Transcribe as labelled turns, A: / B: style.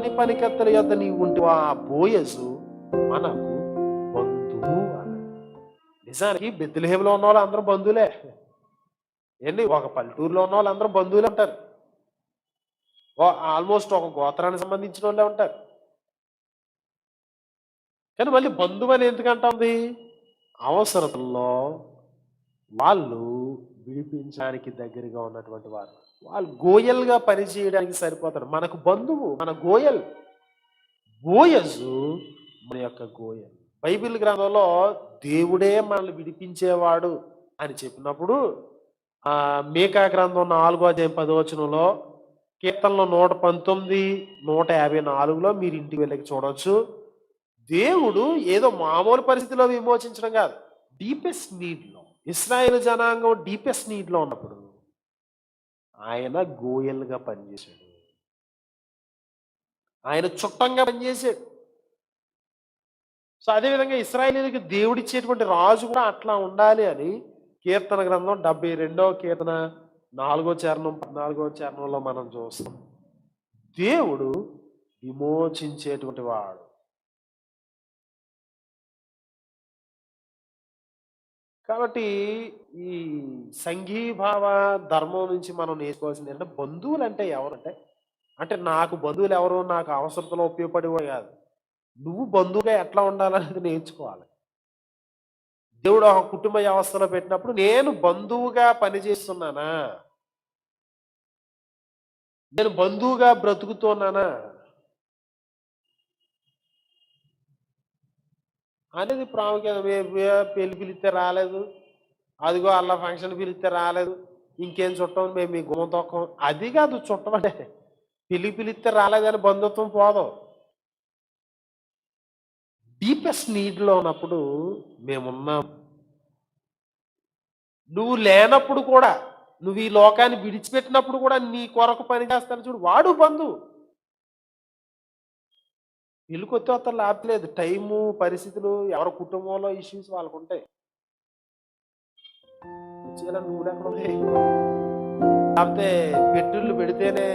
A: అన్ని పనికత్తల యొద్ద నీవు ఉంటే ఆ బోయసు మనకు బంధువు నిజానికి బెత్తిలహేములో ఉన్న వాళ్ళు అందరూ బంధువులే. ఏంటి ఒక పల్లెటూరులో ఉన్న వాళ్ళు అందరూ బంధువులు ఉంటారు. ఆల్మోస్ట్ ఒక గోత్రానికి సంబంధించిన వాళ్ళే ఉంటారు. కానీ మళ్ళీ బంధువు అని ఎందుకంటుంది అవసరతల్లో వాళ్ళు విడిపించడానికి దగ్గరగా ఉన్నటువంటి వారు. వాళ్ళు గోయల్గా పనిచేయడానికి సరిపోతారు. మనకు బంధువు మన గోయల్. గోయజు మన యొక్క గోయల్. బైబిల్ గ్రంథంలో దేవుడే మనల్ని విడిపించేవాడు అని చెప్పినప్పుడు ఆ మేకా గ్రంథం నాలుగో అధ్యాయం పదవచనంలో కీర్తనలో నూట పంతొమ్మిది నూట యాభై నాలుగులో మీరు ఇంటికి వెళ్ళకి చూడవచ్చు దేవుడు ఏదో మామూలు పరిస్థితిలో విమోచించడం కాదు. డీపెస్ట్ నీడ్లో ఇస్రాయేల్ జనాంగం డీపెస్ట్ నీడ్లో ఉన్నప్పుడు ఆయన గోయల్గా పనిచేశాడు. ఆయన చుట్టంగా పనిచేశాడు. సో అదేవిధంగా ఇస్రాయేలీలకి దేవుడిచ్చేటువంటి రాజు కూడా అట్లా ఉండాలి అని కీర్తన గ్రంథం డెబ్బై రెండవ కీర్తన నాలుగో చరణం పద్నాలుగో చరణంలో మనం చూస్తాం. దేవుడు విమోచించేటువంటి వాడు. కాబట్టి ఈ సంఘీభావ ధర్మం నుంచి మనం నేర్చుకోవాల్సింది ఏంటంటే బంధువులు అంటే ఎవరంటే అంటే నాకు బంధువులు ఎవరు నాకు అవసరతలో ఉపయోగపడేవాడు కాదు. నువ్వు బంధువుగా ఎట్లా ఉండాలనేది నేర్చుకోవాలి. దేవుడు ఒక కుటుంబ వ్యవస్థలో పెట్టినప్పుడు నేను బంధువుగా పనిచేస్తున్నానా? నేను బంధువుగా బ్రతుకుతున్నానా? అనేది ప్రాముఖ్యత. పెళ్ళి పిలిస్తే రాలేదు అదిగో అలా ఫంక్షన్ పిలిస్తే రాలేదు ఇంకేం చుట్టం మేము మీ గుమ్మ తొక్కం. అది కాదు చుట్టం అంటే పెళ్ళి పిలిస్తే రాలేదని బంధుత్వం పోదు. డీపెస్ట్ నీడ్లో ఉన్నప్పుడు మేమున్నాం. నువ్వు లేనప్పుడు కూడా నువ్వు ఈ లోకాన్ని విడిచిపెట్టినప్పుడు కూడా నీ కొరకు పని చేస్తాను చూడు. వాడు బంధువు. పెళ్ళికి వచ్చే వస్తా ఆపలేదు. టైము పరిస్థితులు ఎవరి కుటుంబంలో ఇష్యూస్ వాళ్ళకు ఉంటాయి నువ్వు లేకుండా లేకపోతే పెట్టుళ్ళు పెడితేనే